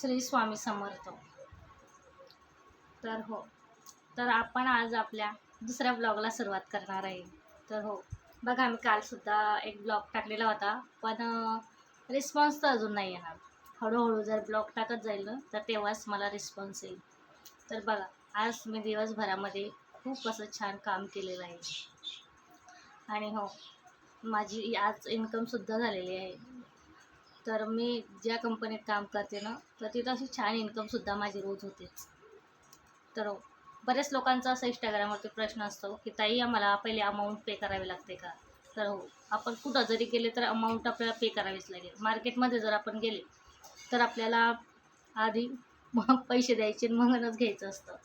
श्री स्वामी समर्थ. तर हो. तर आपण आज आपल्या दुसऱ्या ब्लॉगला सुरुवात करणार आहे. तर हो. बघा मी कालसुद्धा एक ब्लॉग टाकलेला होता पण रिस्पॉन्स तर अजून नाही येणार. हळूहळू जर ब्लॉग टाकत जाईल ना तर तेव्हाच मला रिस्पॉन्स येईल. तर बघा आज मी दिवसभरामध्ये खूप असं छान काम केलेलं आहे. आणि हो माझी आज इन्कमसुद्धा झालेली आहे. तर मी ज्या कंपनीत काम करते ना तर तिथं अशी छान इन्कमसुद्धा माझी रोज होतेच तर बऱ्याच लोकांचा असं इंस्टाग्रामवरती प्रश्न असतो की ताई आम्हाला पहिले अमाऊंट पे करावी लागते का? तर हो आपण कुठं जरी गेले तर अमाऊंट आपल्याला पे करावीच लागेल. मार्केटमध्ये जर आपण गेले तर आपल्याला आधी मग पैसे द्यायचे आणि मगच घ्यायचं असतं.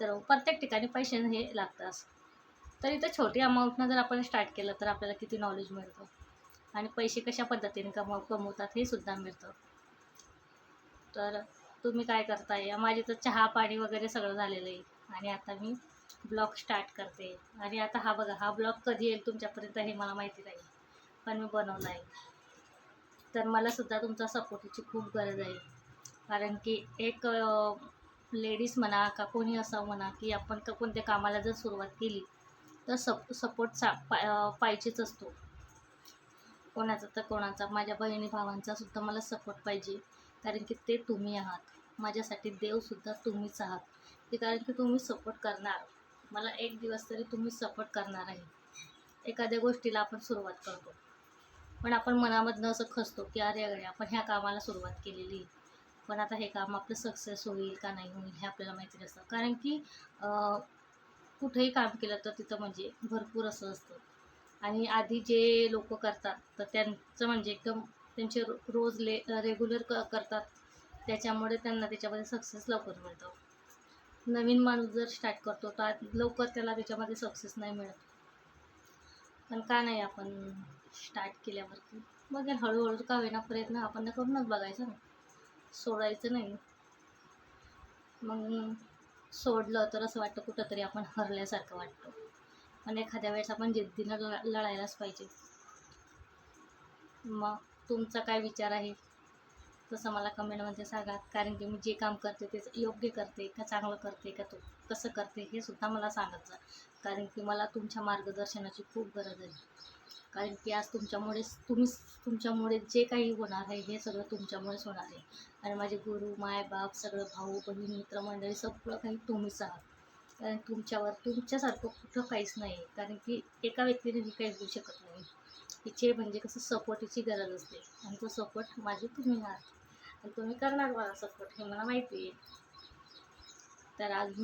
तर प्रत्येक ठिकाणी पैसे हे लागतात. तर इथं छोटी अमाऊंटनं जर आपण स्टार्ट केलं तर आपल्याला किती नॉलेज मिळतं? आणि पैसे कशा पद्धतीने कमव कमवतात हे सुद्धा मिळतं. तर तुम्ही काय करताय? माझी तर चहा पाणी वगैरे सगळं झालेलं आहे. आणि आता मी ब्लॉग स्टार्ट करते. आणि आता हा बघा हा ब्लॉग कधी येईल तुमच्यापर्यंत हे मला माहिती नाही. पण मी बनवला आहे तर मला सुद्धा तुमचा सपोर्टची खूप गरज आहे. कारण की एक लेडीज म्हणा का कोणी असं म्हणा की आपण का कोणत्या कामाला जर सुरुवात केली तर सप सपोर्ट सा पा पाहिजेच असतो. कोणाचा तर कोणाचा माझ्या बहिणी भावांचा सुद्धा मला सपोर्ट पाहिजे. कारण की ते तुम्ही आहात. माझ्यासाठी देवसुद्धा तुम्हीच आहात. ते कारण की तुम्ही सपोर्ट करणार. मला एक दिवस तरी तुम्ही सपोर्ट करणार आहे. एखाद्या गोष्टीला आपण सुरुवात करतो. पण आपण मनामधनं असं खसतो की अरे अरे आपण ह्या कामाला सुरुवात केलेली. पण आता हे काम आपलं सक्सेस होईल का नाही होईल हे आपल्याला माहिती नसतं. कारण की कुठेही काम केलं तर तिथं म्हणजे भरपूर असं असतं. आणि आधी जे लोक करतात तर त्यांचं म्हणजे एकदम त्यांचे रो रोज ले रेग्युलर क करतात. त्याच्यामुळे त्यांना त्याच्यामध्ये सक्सेस लवकर मिळतं. नवीन माणूस जर स्टार्ट करतो तर लवकर त्याला त्याच्यामध्ये सक्सेस नाही मिळत. पण का नाही आपण स्टार्ट केल्यावरती बघेल हळूहळू का होईना प्रयत्न आपण करूनच बघायचं ना. सोडायचं नाही. मग सोडलं तर असं वाटतं कुठंतरी आपण हरल्यासारखं वाटतं. पण एखाद्या वेळेस आपण जिद्दीनं ल लढायलाच पाहिजे. मग तुमचा काय विचार आहे? तसं मला कमेंटमध्ये सांगा. कारण की मी जे काम करते ते योग्य करते का चांगलं करते का तो कसं करते हे सुद्धा मला सांगत जा. कारण की मला तुमच्या मार्गदर्शनाची खूप गरज आहे. कारण की आज तुमच्यामुळेच तुम्ही तुमच्यामुळे जे काही होणार आहे हे सगळं तुमच्यामुळेच होणार आहे. आणि माझे गुरु माय बाप सगळं भाऊ बहीण मित्रमंडळी सगळं काही तुम्हीच आहात. कारण तुमच्यावर तुमच्यासारखं कुठं काहीच नाही. आहे कारण की एका व्यक्तीने मी काहीच देऊ शकत नाही. तिचे म्हणजे कसं सपोर्टीची गरज असते. आणि तो सपोर्ट माझे तुम्ही आहात आणि तुम्ही करणार मला सपोर्ट हे मला माहिती आहे. तर आज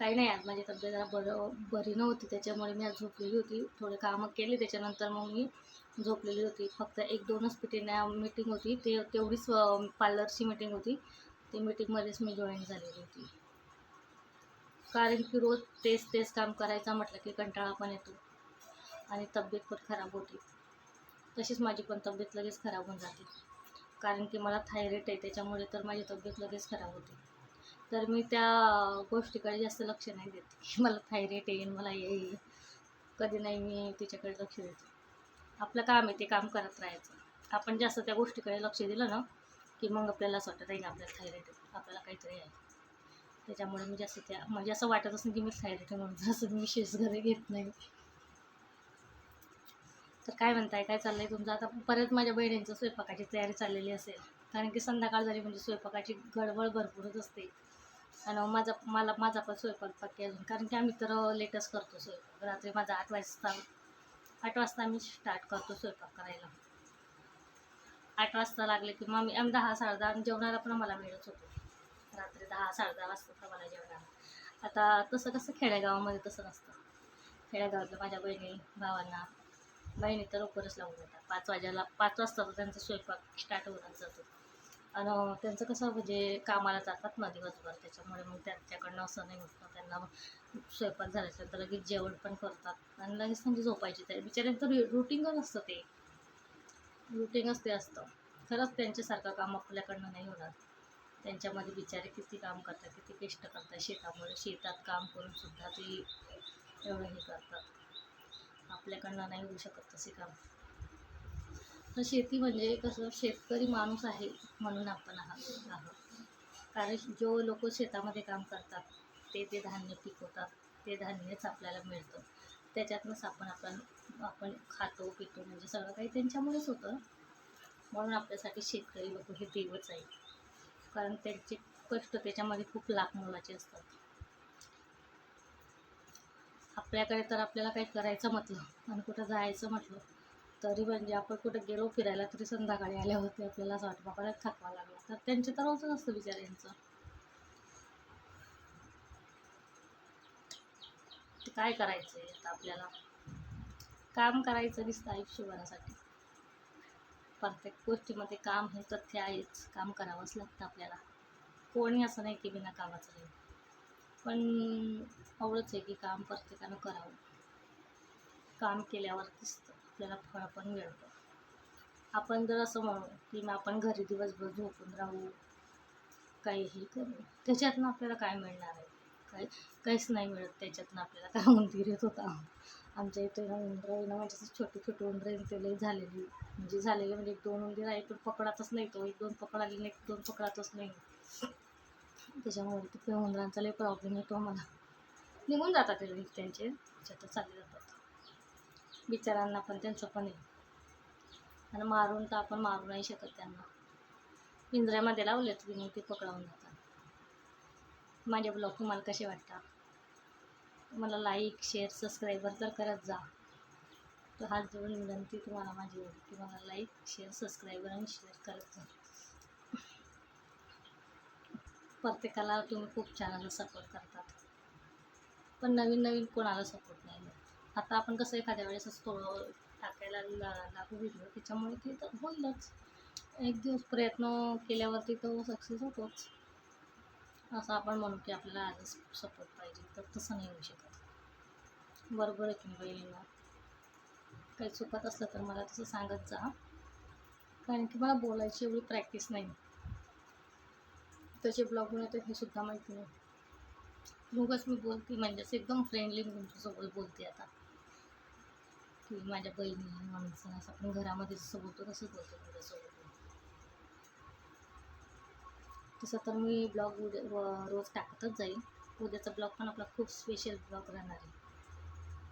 काही नाही आज माझी तब्येत जरा बरं बरी नव्हती. त्याच्यामुळे मी आज झोपलेली होती. थोडे कामं केली. त्याच्यानंतर मग मी झोपलेली होती. फक्त एक दोनच पिटीना मीटिंग होती. ते तेवढीच पार्लरची मीटिंग होती. ती मीटिंगमध्येच मी जॉईन झालेली होती. कारण की रोज तेच तेच काम करायचं म्हटलं की कंटाळा पण येतो. आणि तब्येत पण खराब होती. तशीच माझी पण तब्येत लगेच खराब होऊन जाते. कारण की मला थायरॉईड आहे त्याच्यामुळे तर माझी तब्येत लगेच खराब होते. तर मी त्या गोष्टीकडे जास्त लक्ष नाही देते. की मला थायरॉईड येईल मला येईल कधी नाही मी तिच्याकडे लक्ष देते. आपलं काम आहे ते काम करत राहायचं. आपण जास्त त्या गोष्टीकडे लक्ष दिलं ना की मग आपल्याला असं वाटतं नाही आपल्याला थायरॉईड आपल्याला काहीतरी आहे. त्याच्यामुळे म्हणजे मी जास्त त्या म्हणजे असं वाटत असेल की मी खायला आहे म्हणून. जसं मी शेस घरी घेत नाही. तर काय म्हणताय? काय चाललंय तुमचं? आता परत माझ्या बहिणींचं स्वयंपाकाची तयारी चाललेली असेल. कारण की संध्याकाळ झाली म्हणजे स्वयंपाकाची गडबड भरपूरच असते. आणि माझा मला माझा पण स्वयंपाक बाकी अजून. कारण की आम्ही तर लेटच करतो स्वयंपाक. रात्री माझा आठ वाजता आठ वाजता आम्ही स्टार्ट करतो स्वयंपाक करायला. आठ वाजता लागले की मग आम्ही आम्ही दहा साडे दहा जेवणाला पण आम्हाला वेळच होतो. रात्री दहा साडे दहा वाजता आम्हाला जेवणाला आता तसं कसं खेडेगावामध्ये तसं नसतं. खेडेगावातल्या माझ्या बहिणी भावांना बहिणी तर लवकरच लावून देतात. पाच वाजायला पाच वाजता तर त्यांचा स्वयंपाक स्टार्ट होऊनच जातो. आणि त्यांचं कसं म्हणजे कामाला जातात ना दिवसभर त्याच्यामुळे मग त्यांच्याकडनं असं नाही होत. ना त्यांना स्वयंपाक झाल्याच्यानंतर लगेच जेवण पण करतात. आणि लगेच म्हणजे झोपायची तयारी. बिचाऱ्यांचं रुटीनच असतं ते. रुटीनच ते असतं. खरंच त्यांच्यासारखं काम आपल्याकडनं नाही होणार. त्यांच्यामध्ये बिचारे किती काम करतात किती कष्ट करतात शेतामुळे शेतात काम करून सुद्धा ते एवढं हे करतात. आपल्याकडनं नाही होऊ शकत तसे काम. तर शेती म्हणजे कसं शेतकरी माणूस आहे म्हणून आपण आहात आहोत. कारण जो लोक शेतामध्ये काम करतात ते ते धान्य पिकवतात ते धान्यच आपल्याला मिळतं. त्याच्यातनंच आपण आपण आपण खातो पितो म्हणजे सगळं काही त्यांच्यामुळेच होतं. म्हणून आपल्यासाठी शेतकरी लोक हे देवच आहे कारण त्यांचे कष्ट त्याच्यामध्ये खूप लाख मोलाचे असतात. आपल्याकडे तर आपल्याला काही करायचं म्हटलं आणि कुठं जायचं म्हटलं तरी म्हणजे आपण कुठं गेलो फिरायला तरी संध्याकाळी आल्यावरती आपल्याला असं वाटतं बाबा थकवा लागला. तर त्यांचे तर रोजच असतं विचार ते काय करायचं आहे आता आपल्याला? काम करायचं दिसतं आयुष्यभरासाठी. प्रत्येक गोष्टीमध्ये काम हे तथ्य आहेच. काम करावंच लागतं आपल्याला. कोणी असं नाही की बिना कामाचं नाही पण एवढंच आहे की काम प्रत्येकानं करावं. काम केल्यावरतीच आपल्याला फळ पण मिळतं. आपण जर असं म्हणू की मग आपण घरी दिवसभर झोपून राहू काहीही करू त्याच्यातनं आपल्याला काय मिळणार आहे? काही काहीच नाही मिळत. त्याच्यातनं आपल्याला काय मंदिर येत होता आमच्या इथे ना उंदरं आहे ना म्हणजे छोटे छोटी छोटी उंदरं आहे ते लई झालेली. म्हणजे झालेली म्हणजे एक दोन उंदीर आहे पण पकडातच नाही तो. एक दोन पकडाली नाही एक दोन पकडातच नाही. त्याच्यामुळे तिथे उंदरांचा लई प्रॉब्लेम येतो आम्हाला. निघून जातात ते त्यांचे. त्याच्यात चालले जातात. बिचारांना पण त्यांचं पण आहे. आणि मारून तर आपण मारू नाही शकत त्यांना. पिंजऱ्यामध्ये लावलेत की मग ते पकडावून जातात माझ्या ब्लॉग तुम्हाला कसे वाटतात? मला लाईक शेअर सबस्क्राईबर तर करत जा. तर हात जोडून विनंती तुम्हाला माझी एवढी की मला लाईक शेअर सबस्क्राईबर आणि शेअर करत जा. प्रत्येकाला तुम्ही खूप छान असं सपोर्ट करतात. पण नवीन नवीन कोणाला सपोर्ट नाही मिळत. आता आपण कसं एखाद्या वेळेस असं टाकायला लागू व्हिडिओ त्याच्यामुळे ते तर होईलच. एक दिवस प्रयत्न केल्यावरती तो सक्सेस होतोच. असं आपण म्हणू की आपल्याला आधीच सपोर्ट पाहिजे. तर तसं नाही होऊ शकत. बरोबर आहे की बहिणीला काही चुकत असलं तर मला तसं सांगत जा. कारण की मला बोलायची एवढी प्रॅक्टिस नाही. त्याचे ब्लॉग बनवते हे सुद्धा माहिती नाही. मगच मी बोलते म्हणजे असं एकदम फ्रेंडली मी तुमच्यासोबत बोलते आता. की माझ्या बहिणी माणसं असं आपण घरामध्ये जसं बोलतो तसंच बोलतो तुमच्यासोबत तसं तर मी ब्लॉग उद्या व- रोज टाकतच जाईल उद्याचा ब्लॉग पण आपला खूप स्पेशल ब्लॉग राहणार आहे.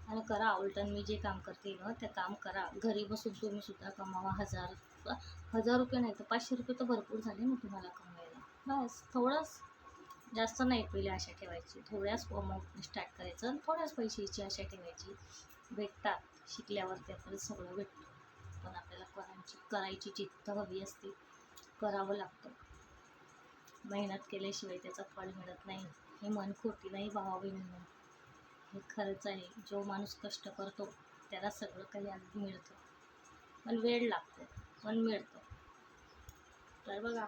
आणि करा उलटन मी जे काम करते ना ते काम करा. घरी बसून तुम्ही सुद्धा कमावा. हजार हजार रुपये नाही तर पाचशे रुपये तर भरपूर झाले ना तुम्हाला कमवायला. बस थोडंच जास्त नाही पहिले आशा ठेवायची. थोड्याच अमाऊंट स्टार्ट करायचं आणि थोड्याच पैशाची आशा ठेवायची. भेटतात शिकल्यावरती आपल्याला सगळं भेटतं. पण आपल्याला करायची करायची जिद्द हवी असते. करावं लागतं. मेहनत केल्याशिवाय त्याचा फळ मिळत नाही. हे मन खोटी नाही भावा बहिणींनो हे खरंच आहे. जो माणूस कष्ट करतो त्याला सगळं काही अगदी मिळतं. पण वेळ लागतो. पण मिळतं. तर बघा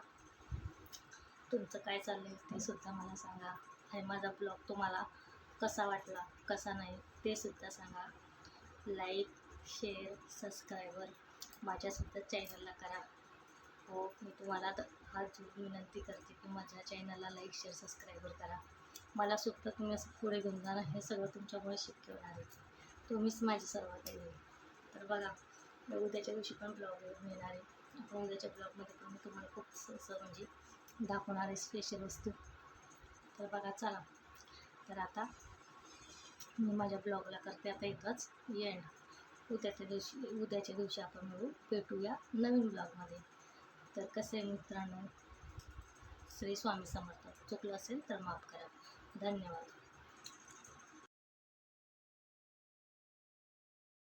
तुमचं काय चाललं आहे ते सुद्धा मला सांगा. आणि माझा ब्लॉग तुम्हाला कसा वाटला कसा नाही ते सुद्धा सांगा. लाईक शेअर सबस्क्रायबर माझ्यासुद्धा चॅनलला करा. हो मी तुम्हाला तर हात जोडून विनंती करते की माझ्या चॅनलला लाईक शेअर सबस्क्राईबर करा. मला सुद्धा तुम्ही असं पुढे घेऊन जाणार हे सगळं तुमच्यामुळे शक्य होणार आहे. तुम्हीच माझी सर्वात आहे. तर बघा मी उद्याच्या दिवशी पण ब्लॉग मिळणार आहे. आपण उद्याच्या ब्लॉगमध्ये पण मी तुम्हाला खूप असं असं म्हणजे दाखवणार आहे स्पेशल वस्तू. तर बघा चला. तर आता मी माझ्या ब्लॉगला करते. आता इथंच एंड उद्याच्या दिवशी उद्याच्या दिवशी आपण मिळू भेटूया नवीन ब्लॉगमध्ये तर कसे मित्रांनो? श्री स्वामी समर्थ. चुकलं असेल तर माफ करा. धन्यवाद.